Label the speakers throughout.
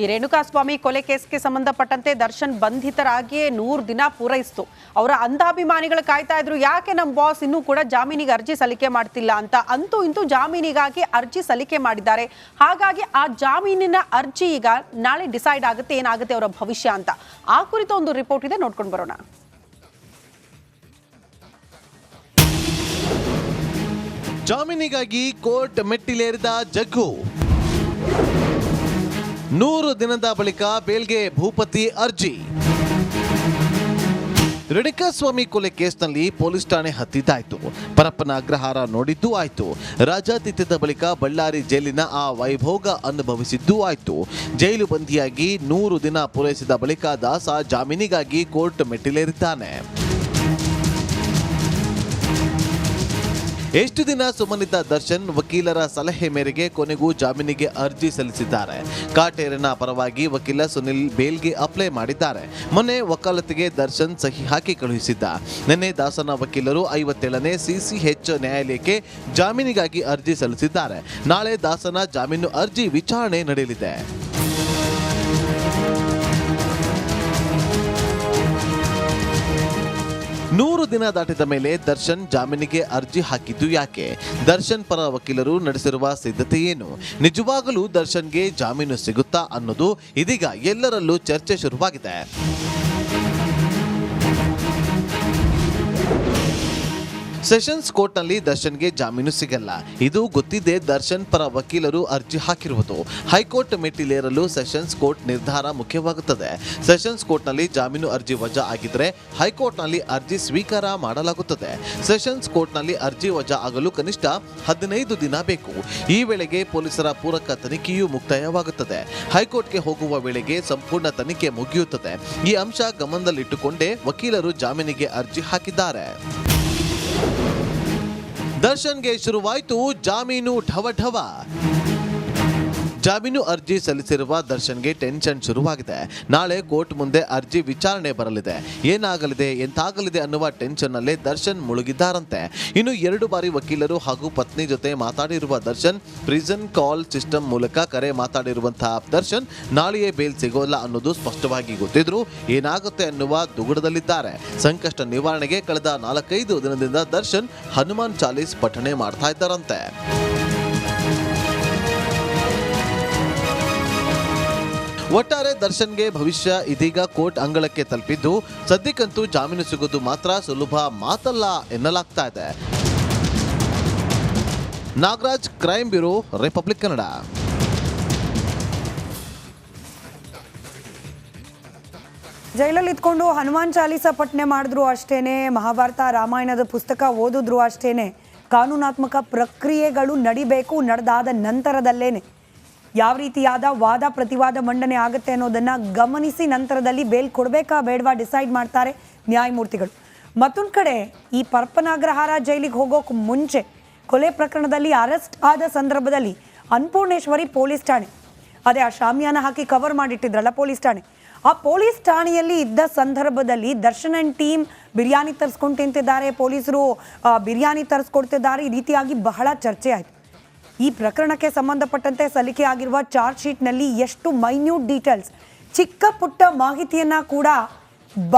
Speaker 1: ಈ ರೇಣುಕಾಸ್ವಾಮಿ ಕೊಲೆ ಕೇಸ್ಗೆ ಸಂಬಂಧಪಟ್ಟಂತೆ ದರ್ಶನ್ ಬಂಧಿತರಾಗಿಯೇ ನೂರು ದಿನ ಪೂರೈಸಿತು. ಅವರ ಅಂಧಾಭಿಮಾನಿಗಳು ಕಾಯ್ತಾ ಇದ್ರು, ಯಾಕೆ ನಮ್ಮ ಬಾಸ್ ಇನ್ನೂ ಕೂಡ ಜಾಮೀನಿಗೆ ಅರ್ಜಿ ಸಲ್ಲಿಕೆ ಮಾಡ್ತಿಲ್ಲ ಅಂತ? ಅಂತೂ ಇಂತೂ ಜಾಮೀನಿಗಾಗಿ ಅರ್ಜಿ ಸಲ್ಲಿಕೆ ಮಾಡಿದ್ದಾರೆ. ಹಾಗಾಗಿ ಆ ಜಾಮೀನಿನ ಅರ್ಜಿ ಈಗ ನಾಳೆ ಡಿಸೈಡ್ ಆಗುತ್ತೆ, ಏನಾಗುತ್ತೆ ಅವರ ಭವಿಷ್ಯ ಅಂತ. ಆ ಕುರಿತು ಒಂದು ರಿಪೋರ್ಟ್ ಇದೆ, ನೋಡ್ಕೊಂಡು ಬರೋಣ.
Speaker 2: ಜಾಮೀನಿಗಾಗಿ ಕೋರ್ಟ್ ಮೆಟ್ಟಿಲೇರಿದ ಜಗ್ಗು. ನೂರು ದಿನದ ಬಳಿಕ ಬೇಲ್ಗೆ ಭೂಪತಿ ಅರ್ಜಿ. ರೇಣುಕಾಸ್ವಾಮಿ ಕೊಲೆ ಕೇಸ್ನಲ್ಲಿ ಪೊಲೀಸ್ ಠಾಣೆ ಹತ್ತಿದ್ದಾಯ್ತು ಪರಪ್ಪನ ಅಗ್ರಹಾರ ನೋಡಿದ್ದೂ ಆಯ್ತು. ರಾಜಾತಿಥ್ಯದ ಬಳಿಕ ಬಳ್ಳಾರಿ ಜೈಲಿನ ಆ ವೈಭೋಗ ಅನುಭವಿಸಿದ್ದೂ ಆಯ್ತು. ಜೈಲು ಬಂದಿಯಾಗಿ ನೂರು ದಿನ ಪೂರೈಸಿದ ಬಳಿಕ ದಾಸ ಜಾಮೀನಿಗಾಗಿ ಕೋರ್ಟ್ ಮೆಟ್ಟಿಲೇರಿದ್ದಾನೆ. ಎಷ್ಟು ದಿನ ಸುಮ್ಮನಿದ್ದ ದರ್ಶನ್ ವಕೀಲರ ಸಲಹೆ ಮೇರೆಗೆ ಕೊನೆಗೂ ಜಾಮೀನಿಗೆ ಅರ್ಜಿ ಸಲ್ಲಿಸಿದ್ದಾರೆ? ಕಾಟೇರಿನ ಪರವಾಗಿ ವಕೀಲ ಸುನಿಲ್ ಬೇಲ್ಗೆ ಅಪ್ಲೈ ಮಾಡಿದ್ದಾರೆ. ಮೊನ್ನೆ ವಕಾಲತಿಗೆ ದರ್ಶನ್ ಸಹಿ ಹಾಕಿ ಕಳುಹಿಸಿದ್ದ. ನಿನ್ನೆ ದಾಸನ ವಕೀಲರು ಐವತ್ತೇಳನೇ ಸಿಸಿಎಚ್ ನ್ಯಾಯಾಲಯಕ್ಕೆ ಜಾಮೀನಿಗಾಗಿ ಅರ್ಜಿ ಸಲ್ಲಿಸಿದ್ದಾರೆ. ನಾಳೆ ದಾಸನ ಜಾಮೀನು ಅರ್ಜಿ ವಿಚಾರಣೆ ನಡೆಯಲಿದೆ. ನೂರು ದಿನ ದಾಟಿದ ಮೇಲೆ ದರ್ಶನ್ ಜಾಮೀನಿಗೆ ಅರ್ಜಿ ಹಾಕಿದ್ದು ಯಾಕೆ? ದರ್ಶನ್ ಪರ ವಕೀಲರು ನಡೆಸಿರುವ ಸಿದ್ಧತೆ ಏನು? ನಿಜವಾಗಲೂ ದರ್ಶನ್ಗೆ ಜಾಮೀನು ಸಿಗುತ್ತಾ ಅನ್ನೋದು ಇದೀಗ ಎಲ್ಲರಲ್ಲೂ ಚರ್ಚೆ ಶುರುವಾಗಿದೆ. ಸೆಷನ್ಸ್ ಕೋರ್ಟ್ನಲ್ಲಿ ದರ್ಶನ್ಗೆ ಜಾಮೀನು ಸಿಗಲ್ಲ. ಇದು ಗೊತ್ತಿದ್ದೇ ದರ್ಶನ್ ಪರ ವಕೀಲರು ಅರ್ಜಿ ಹಾಕಿರುವುದು. ಹೈಕೋರ್ಟ್ ಮೆಟ್ಟಿಲೇರಲು ಸೆಷನ್ಸ್ ಕೋರ್ಟ್ ನಿರ್ಧಾರ ಮುಖ್ಯವಾಗುತ್ತದೆ. ಸೆಷನ್ಸ್ ಕೋರ್ಟ್ನಲ್ಲಿ ಜಾಮೀನು ಅರ್ಜಿ ವಜಾ ಆಗಿದ್ರೆ ಹೈಕೋರ್ಟ್ನಲ್ಲಿ ಅರ್ಜಿ ಸ್ವೀಕಾರ ಮಾಡಲಾಗುತ್ತದೆ. ಸೆಷನ್ಸ್ ಕೋರ್ಟ್ನಲ್ಲಿ ಅರ್ಜಿ ವಜಾ ಆಗಲು ಕನಿಷ್ಠ ಹದಿನೈದು ದಿನ ಬೇಕು. ಈ ವೇಳೆಗೆ ಪೊಲೀಸರ ಪೂರಕ ತನಿಖೆಯೂ ಮುಕ್ತಾಯವಾಗುತ್ತದೆ. ಹೈಕೋರ್ಟ್ಗೆ ಹೋಗುವ ವೇಳೆಗೆ ಸಂಪೂರ್ಣ ತನಿಖೆ ಮುಗಿಯುತ್ತದೆ. ಈ ಅಂಶ ಗಮನದಲ್ಲಿಟ್ಟುಕೊಂಡೇ ವಕೀಲರು ಜಾಮೀನಿಗೆ ಅರ್ಜಿ ಹಾಕಿದ್ದಾರೆ. ದರ್ಶನ್ಗೆ ಶುರುವಾಯಿತು ಜಾಮೀನು ಢವ ಢವ ಜಾಮೀನು ಅರ್ಜಿ ಸಲ್ಲಿಸಿರುವ ದರ್ಶನ್ಗೆ ಟೆನ್ಷನ್ ಶುರುವಾಗಿದೆ. ನಾಳೆ ಕೋರ್ಟ್ ಮುಂದೆ ಅರ್ಜಿ ವಿಚಾರಣೆ ಬರಲಿದೆ. ಏನಾಗಲಿದೆ, ಎಂತಾಗಲಿದೆ ಅನ್ನುವ ಟೆನ್ಷನ್ನಲ್ಲೇ ದರ್ಶನ್ ಮುಳುಗಿದ್ದಾರಂತೆ. ಇನ್ನು ಎರಡು ಬಾರಿ ವಕೀಲರು ಹಾಗೂ ಪತ್ನಿ ಜೊತೆ ಮಾತಾಡಿರುವ ದರ್ಶನ್, ಪ್ರಿಸನ್ ಕಾಲ್ ಸಿಸ್ಟಮ್ ಮೂಲಕ ಕರೆ ಮಾತಾಡಿರುವಂತಹ ದರ್ಶನ್, ನಾಳೆಯೇ ಬೇಲ್ ಸಿಗೋಲ್ಲ ಅನ್ನೋದು ಸ್ಪಷ್ಟವಾಗಿ ಗೊತ್ತಿದ್ರು ಏನಾಗುತ್ತೆ ಅನ್ನುವ ದುಗುಡದಲ್ಲಿದ್ದಾರೆ. ಸಂಕಷ್ಟ ನಿವಾರಣೆಗೆ ಕಳೆದ ನಾಲ್ಕೈದು ದಿನದಿಂದ ದರ್ಶನ್ ಹನುಮಾನ್ ಚಾಲೀಸ್ ಪಠಣೆ ಮಾಡ್ತಾ ಇದ್ದಾರಂತೆ. ಒಟ್ಟಾರೆ ದರ್ಶನ್ಗೆ ಭವಿಷ್ಯ ಇದೀಗ ಕೋರ್ಟ್ ಅಂಗಳಕ್ಕೆ ತಲುಪಿದ್ದು, ಸದ್ಯಕ್ಕಂತೂ ಜಾಮೀನು ಸಿಗೋದು ಮಾತ್ರ ಸುಲಭ ಮಾತಲ್ಲ ಎನ್ನಲಾಗ್ತಾ ಇದೆ. Nagaraj crime bureau, Republic Kannada.
Speaker 3: ಜೈಲಲ್ಲಿ ಇದ್ಕೊಂಡು ಹನುಮಾನ್ ಚಾಲೀಸ ಪಠನೆ ಮಾಡಿದ್ರು ಅಷ್ಟೇನೆ, ಮಹಾಭಾರತ ರಾಮಾಯಣದ ಪುಸ್ತಕ ಓದಿದ್ರು ಅಷ್ಟೇನೆ. ಕಾನೂನಾತ್ಮಕ ಪ್ರಕ್ರಿಯೆಗಳು ನಡಿಬೇಕು, ನಡೆದಾದ ನಂತರದಲ್ಲೇನೆ. ಯಾವ ರೀತಿಯಾದ ವಾದ ಪ್ರತಿವಾದ ಮಂಡನೆ ಆಗುತ್ತೆ ಅನ್ನೋದನ್ನ ಗಮನಿಸಿ ನಂತರದಲ್ಲಿ ಬೇಲ್ ಕೊಡಬೇಕಾ ಬೇಡವಾ ಡಿಸೈಡ್ ಮಾಡ್ತಾರೆ ನ್ಯಾಯಮೂರ್ತಿಗಳು. ಮತ್ತೊಂದು ಕಡೆ ಈ ಪರ್ಪನಾಗ್ರಹಾರ ಜೈಲಿಗೆ ಹೋಗೋಕೆ ಮುಂಚೆ ಕೊಲೆ ಪ್ರಕರಣದಲ್ಲಿ ಅರೆಸ್ಟ್ ಆದ ಸಂದರ್ಭದಲ್ಲಿ ಅನ್ನಪೂರ್ಣೇಶ್ವರಿ ಪೊಲೀಸ್ ಠಾಣೆ. ಅದೇ ಆ ಶಾಮಿಯಾನ ಹಾಕಿ ಕವರ್ ಮಾಡಿಟ್ಟಿದ್ರಲ್ಲ ಪೊಲೀಸ್ ಠಾಣೆ. ಆ ಪೊಲೀಸ್ ಠಾಣೆಯಲ್ಲಿ ಇದ್ದ ಸಂದರ್ಭದಲ್ಲಿ ದರ್ಶನ್ ಅಂಡ್ ಟೀಮ್ ಬಿರಿಯಾನಿ ತರಿಸ್ಕೊಂಡು ತಿಂತಿದ್ದಾರೆ ಪೊಲೀಸರು. ಬಿರಿಯಾನಿ ತರಿಸ್ಕೊಡ್ತಿದ್ದಾರೆ ಈ ರೀತಿಯಾಗಿ ಬಹಳ ಚರ್ಚೆ ಆಯಿತು. ಈ ಪ್ರಕರಣಕ್ಕೆ ಸಂಬಂಧಪಟ್ಟಂತೆ ಸಲ್ಲಿಕೆ ಆಗಿರುವ ಚಾರ್ಜ್ ಶೀಟ್ನಲ್ಲಿ ಎಷ್ಟು ಮೈನ್ಯೂಟ್ ಡೀಟೇಲ್ಸ್, ಚಿಕ್ಕ ಪುಟ್ಟ ಮಾಹಿತಿಯನ್ನು ಕೂಡ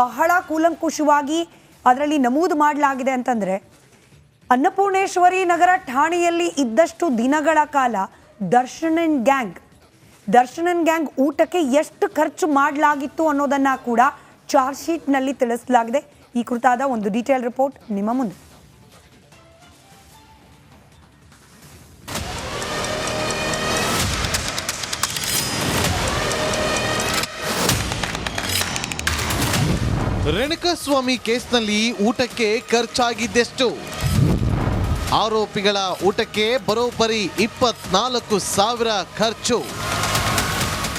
Speaker 3: ಬಹಳ ಕೂಲಂಕುಷವಾಗಿ ಅದರಲ್ಲಿ ನಮೂದು ಮಾಡಲಾಗಿದೆ ಅಂತಂದರೆ, ಅನ್ನಪೂರ್ಣೇಶ್ವರಿ ನಗರ ಠಾಣೆಯಲ್ಲಿ ಇದ್ದಷ್ಟು ದಿನಗಳ ಕಾಲ ದರ್ಶನನ್ ಗ್ಯಾಂಗ್ ದರ್ಶನನ್ ಗ್ಯಾಂಗ್ ಊಟಕ್ಕೆ ಎಷ್ಟು ಖರ್ಚು ಮಾಡಲಾಗಿತ್ತು ಅನ್ನೋದನ್ನು ಕೂಡ ಚಾರ್ಜ್ ಶೀಟ್ನಲ್ಲಿ ತಿಳಿಸಲಾಗಿದೆ. ಈ ಕುರಿತಾದ ಒಂದು ಡೀಟೇಲ್ ರಿಪೋರ್ಟ್ ನಿಮ್ಮ ಮುಂದೆ.
Speaker 2: ರೇಣುಕಸ್ವಾಮಿ ಕೇಸ್ನಲ್ಲಿ ಊಟಕ್ಕೆ ಖರ್ಚಾಗಿದ್ದೆಷ್ಟು? ಆರೋಪಿಗಳ ಊಟಕ್ಕೆ ಬರೋಬ್ಬರಿ ಇಪ್ಪತ್ನಾಲ್ಕು ಸಾವಿರ ಖರ್ಚು.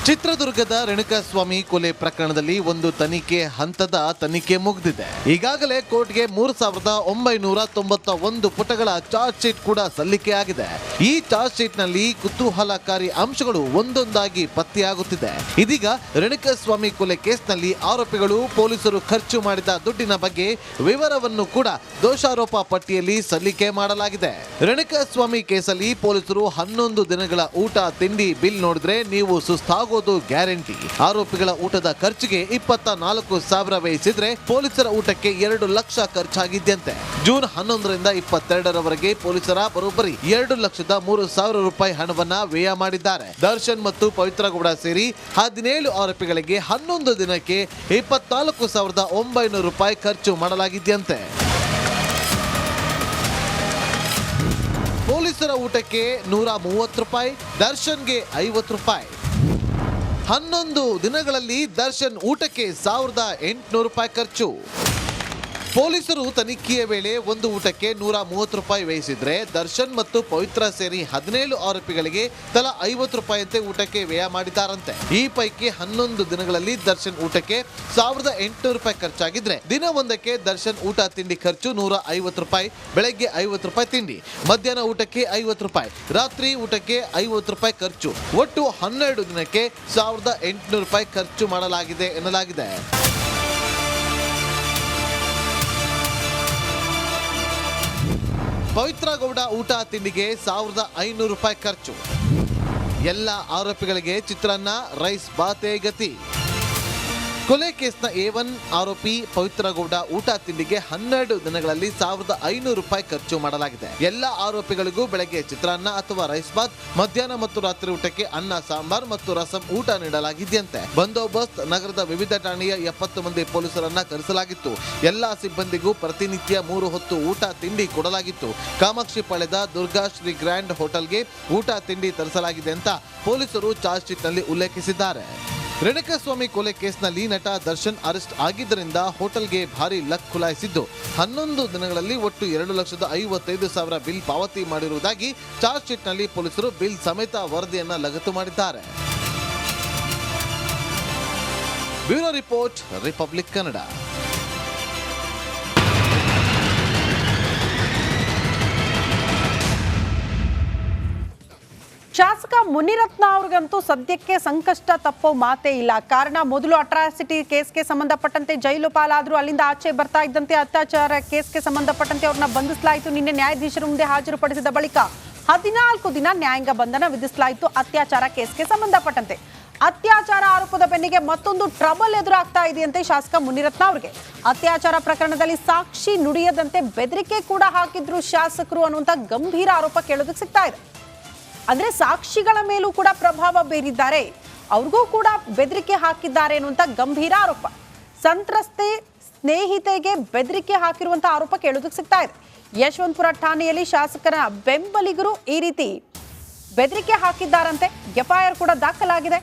Speaker 2: ಚಿತ್ರದುರ್ಗದ ರೇಣುಕಾಸ್ವಾಮಿ ಕೊಲೆ ಪ್ರಕರಣದಲ್ಲಿ ಒಂದು ತನಿಖೆ ಹಂತದ ತನಿಖೆ ಮುಗಿದಿದೆ. ಈಗಾಗಲೇ ಕೋರ್ಟ್ಗೆ ಮೂರು ಸಾವಿರದ ಒಂಬೈನೂರ ತೊಂಬತ್ತ ಒಂದು ಪುಟಗಳ ಚಾರ್ಜ್ ಶೀಟ್ ಕೂಡ ಸಲ್ಲಿಕೆಯಾಗಿದೆ ಈ ಚಾರ್ಜ್ ಶೀಟ್ನಲ್ಲಿ ಕುತೂಹಲಕಾರಿ ಅಂಶಗಳು ಒಂದೊಂದಾಗಿ ಪತ್ತೆಯಾಗುತ್ತಿದೆ. ಇದೀಗ ರೇಣುಕಾಸ್ವಾಮಿ ಕೊಲೆ ಕೇಸ್ನಲ್ಲಿ ಆರೋಪಿಗಳು ಪೊಲೀಸರು ಖರ್ಚು ಮಾಡಿದ ದುಡ್ಡಿನ ಬಗ್ಗೆ ವಿವರವನ್ನು ಕೂಡ ದೋಷಾರೋಪ ಪಟ್ಟಿಯಲ್ಲಿ ಸಲ್ಲಿಕೆ ಮಾಡಲಾಗಿದೆ. ರೇಣುಕಾಸ್ವಾಮಿ ಕೇಸಲ್ಲಿ ಪೊಲೀಸರು ಹನ್ನೊಂದು ದಿನಗಳ ಊಟ, ತಿಂಡಿ, ಬಿಲ್ ನೋಡಿದ್ರೆ ನೀವು ಸುಸ್ತಾಗೋ ಹೋಗೋದು ಗ್ಯಾರಂಟಿ. ಆರೋಪಿಗಳ ಊಟದ ಖರ್ಚಿಗೆ ಇಪ್ಪತ್ತ ನಾಲ್ಕು ಸಾವಿರ ವ್ಯಯಿಸಿದ್ರೆ ಪೊಲೀಸರ ಊಟಕ್ಕೆ ಎರಡು ಲಕ್ಷ ಖರ್ಚಾಗಿದ್ದಂತೆ ಜೂನ್ ಹನ್ನೊಂದರಿಂದ ಇಪ್ಪತ್ತೆರಡರವರೆಗೆ ಪೊಲೀಸರ ಬರೋಬ್ಬರಿ ಎರಡು ಲಕ್ಷದ ಮೂರು ಸಾವಿರ ರೂಪಾಯಿ ಹಣವನ್ನ ವ್ಯಯ ಮಾಡಿದ್ದಾರೆ. ದರ್ಶನ್ ಮತ್ತು ಪವಿತ್ರ ಗೌಡ ಸೇರಿ ಹದಿನೇಳು ಆರೋಪಿಗಳಿಗೆ ಹನ್ನೊಂದು ದಿನಕ್ಕೆ ಇಪ್ಪತ್ನಾಲ್ಕು ಸಾವಿರದ ಒಂಬೈನೂರು ರೂಪಾಯಿ ಖರ್ಚು ಮಾಡಲಾಗಿದ್ದಂತೆ ಪೊಲೀಸರ ಊಟಕ್ಕೆ ನೂರ ಮೂವತ್ತು ರೂಪಾಯಿ, ದರ್ಶನ್ಗೆ ಐವತ್ತು ರೂಪಾಯಿ. ಹನ್ನೊಂದು ದಿನಗಳಲ್ಲಿ ದರ್ಶನ್ ಊಟಕ್ಕೆ ಸಾವಿರದ ಎಂಟುನೂರು ರೂಪಾಯಿ ಖರ್ಚು. ಪೊಲೀಸರು ತನಿಖೆಯ ವೇಳೆ ಒಂದು ಊಟಕ್ಕೆ ನೂರ ಮೂವತ್ತು ರೂಪಾಯಿ ವ್ಯಯಿಸಿದ್ರೆ ದರ್ಶನ್ ಮತ್ತು ಪವಿತ್ರ ಸೇರಿ ಹದಿನೇಳು ಆರೋಪಿಗಳಿಗೆ ತಲಾ ಐವತ್ತು ರೂಪಾಯಿಯಂತೆ ಊಟಕ್ಕೆ ವ್ಯಯ ಮಾಡಿದ್ದಾರಂತೆ. ಈ ಪೈಕಿ ಹನ್ನೊಂದು ದಿನಗಳಲ್ಲಿ ದರ್ಶನ್ ಊಟಕ್ಕೆ ಸಾವಿರದ ಎಂಟುನೂರು ರೂಪಾಯಿ ಖರ್ಚಾಗಿದ್ರೆ ದಿನ ಒಂದಕ್ಕೆ ದರ್ಶನ್ ಊಟ ತಿಂಡಿ ಖರ್ಚು ನೂರ ಐವತ್ತು ರೂಪಾಯಿ, ಬೆಳಗ್ಗೆ ಐವತ್ತು ರೂಪಾಯಿ ತಿಂಡಿ, ಮಧ್ಯಾಹ್ನ ಊಟಕ್ಕೆ ಐವತ್ತು ರೂಪಾಯಿ, ರಾತ್ರಿ ಊಟಕ್ಕೆ ಐವತ್ತು ರೂಪಾಯಿ ಖರ್ಚು. ಒಟ್ಟು ಹನ್ನೆರಡು ದಿನಕ್ಕೆ ಸಾವಿರದ ಎಂಟುನೂರು ರೂಪಾಯಿ ಖರ್ಚು ಮಾಡಲಾಗಿದೆ ಎನ್ನಲಾಗಿದೆ. ಪವಿತ್ರ ಗೌಡ ಊಟ ತಿಂಡಿಗೆ ಸಾವಿರದ ಐನೂರು ರೂಪಾಯಿ ಖರ್ಚು. ಎಲ್ಲ ಆರೋಪಿಗಳಿಗೆ ಚಿತ್ರಾನ್ನ ರೈಸ್ ಬಾತೆ ಗತಿ. ಕೊಲೆ ಕೇಸ್ನ ಎ ಒನ್ ಆರೋಪಿ ಪವಿತ್ರಗೌಡ ಊಟ ತಿಂಡಿಗೆ ಹನ್ನೆರಡು ದಿನಗಳಲ್ಲಿ ಸಾವಿರದ ಐನೂರು ರೂಪಾಯಿ ಖರ್ಚು ಮಾಡಲಾಗಿದೆ. ಎಲ್ಲ ಆರೋಪಿಗಳಿಗೂ ಬೆಳಗ್ಗೆ ಚಿತ್ರಾನ್ನ ಅಥವಾ ರೈಸ್ ಬಾತ್, ಮಧ್ಯಾಹ್ನ ಮತ್ತು ರಾತ್ರಿ ಊಟಕ್ಕೆ ಅನ್ನ, ಸಾಂಬಾರ್ ಮತ್ತು ರಸಂ ಊಟ ನೀಡಲಾಗಿದೆಯಂತೆ. ಬಂದೋಬಸ್ತ್ ನಗರದ ವಿವಿಧ ಠಾಣೆಯ ಎಪ್ಪತ್ತು ಮಂದಿ ಪೊಲೀಸರನ್ನ ಕರೆಸಲಾಗಿತ್ತು. ಎಲ್ಲಾ ಸಿಬ್ಬಂದಿಗೂ ಪ್ರತಿನಿತ್ಯ ಮೂರು ಹೊತ್ತು ಊಟ ತಿಂಡಿ ಕೊಡಲಾಗಿತ್ತು. ಕಾಮಾಕ್ಷಿ ಪಳೆದ ದುರ್ಗಾ ಶ್ರೀ ಗ್ರ್ಯಾಂಡ್ ಹೋಟೆಲ್ಗೆ ಊಟ ತಿಂಡಿ ತರಿಸಲಾಗಿದೆ ಅಂತ ಪೊಲೀಸರು ಚಾರ್ಜ್ ಶೀಟ್ನಲ್ಲಿ ಉಲ್ಲೇಖಿಸಿದ್ದಾರೆ. ರೇಣುಕಸ್ವಾಮಿ ಕೊಲೆ ಕೇಸ್ನಲ್ಲಿ ನಟ ದರ್ಶನ್ ಅರೆಸ್ಟ್ ಆಗಿದ್ದರಿಂದ ಹೋಟೆಲ್ಗೆ ಭಾರಿ ಲಕ್ ಖುಲಾಯಿಸಿದ್ದು ಹನ್ನೊಂದು ದಿನಗಳಲ್ಲಿ ಒಟ್ಟು ಎರಡು ಲಕ್ಷದ ಐವತ್ತೈದು ಸಾವಿರ ಬಿಲ್ ಪಾವತಿ ಮಾಡಿರುವುದಾಗಿ ಚಾರ್ಜ್ ಶೀಟ್ನಲ್ಲಿ ಪೊಲೀಸರು ಬಿಲ್ ಸಮೇತ ವರದಿಯನ್ನು ಲಗತ್ತು ಮಾಡಿದ್ದಾರೆ. Bureau report, Republic Kannada.
Speaker 1: ಶಾಸಕ ಮುನಿರತ್ನ ಅವ್ರಿಗಂತೂ ಸದ್ಯಕ್ಕೆ ಸಂಕಷ್ಟ ತಪ್ಪೋ ಮಾತೇ ಇಲ್ಲ. ಕಾರಣ ಮೊದಲು ಅಟ್ರಾಸಿಟಿ ಕೇಸ್ಗೆ ಸಂಬಂಧಪಟ್ಟಂತೆ ಜೈಲು ಪಾಲಾದ್ರು ಅಲ್ಲಿಂದ ಆಚೆ ಬರ್ತಾ ಇದ್ದಂತೆ ಅತ್ಯಾಚಾರ ಕೇಸ್ಗೆ ಸಂಬಂಧಪಟ್ಟಂತೆ ಅವ್ರನ್ನ ಬಂಧಿಸಲಾಯಿತು. ನಿನ್ನೆ ನ್ಯಾಯಾಧೀಶರ ಮುಂದೆ ಹಾಜರುಪಡಿಸಿದ ಬಳಿಕ ಹದಿನಾಲ್ಕು ದಿನ ನ್ಯಾಯಾಂಗ ಬಂಧನ ವಿಧಿಸಲಾಯಿತು ಅತ್ಯಾಚಾರ ಕೇಸ್ಗೆ ಸಂಬಂಧಪಟ್ಟಂತೆ. ಅತ್ಯಾಚಾರ ಆರೋಪದ ಬೆನ್ನಿಗೆ ಮತ್ತೊಂದು ಟ್ರಬಲ್ ಎದುರಾಗ್ತಾ ಇದೆಯಂತೆ ಶಾಸಕ ಮುನಿರತ್ನ ಅವರಿಗೆ. ಅತ್ಯಾಚಾರ ಪ್ರಕರಣದಲ್ಲಿ ಸಾಕ್ಷಿ ನುಡಿಯದಂತೆ ಬೆದರಿಕೆ ಕೂಡ ಹಾಕಿದ್ರು ಶಾಸಕರು ಅನ್ನುವಂಥ ಗಂಭೀರ ಆರೋಪ ಕೇಳೋದಕ್ಕೆ ಸಿಗ್ತಾ ಇದೆ. ಅಂದ್ರೆ ಸಾಕ್ಷಿಗಳ ಮೇಲೂ ಕೂಡ ಪ್ರಭಾವ ಬೀರಿದ್ದಾರೆ. ಅವ್ರಿಗೂ ಕೂಡ ಬೆದರಿಕೆ ಹಾಕಿದ್ದಾರೆ ಅನ್ನುವಂತ ಗಂಭೀರ ಆರೋಪ. ಸಂತ್ರಸ್ತೆ ಸ್ನೇಹಿತೆಗೆ ಬೆದರಿಕೆ ಹಾಕಿರುವಂತಹ ಆರೋಪ ಕೇಳೋದಕ್ಕೆ ಸಿಗ್ತಾ ಇದೆ. ಯಶವಂತಪುರ ಠಾಣೆಯಲ್ಲಿ ಶಾಸಕರ ಬೆಂಬಲಿಗರು ಈ ರೀತಿ ಬೆದರಿಕೆ ಹಾಕಿದ್ದಾರಂತೆ. ಎಫ್ಐಆರ್ ಕೂಡ ದಾಖಲಾಗಿದೆ.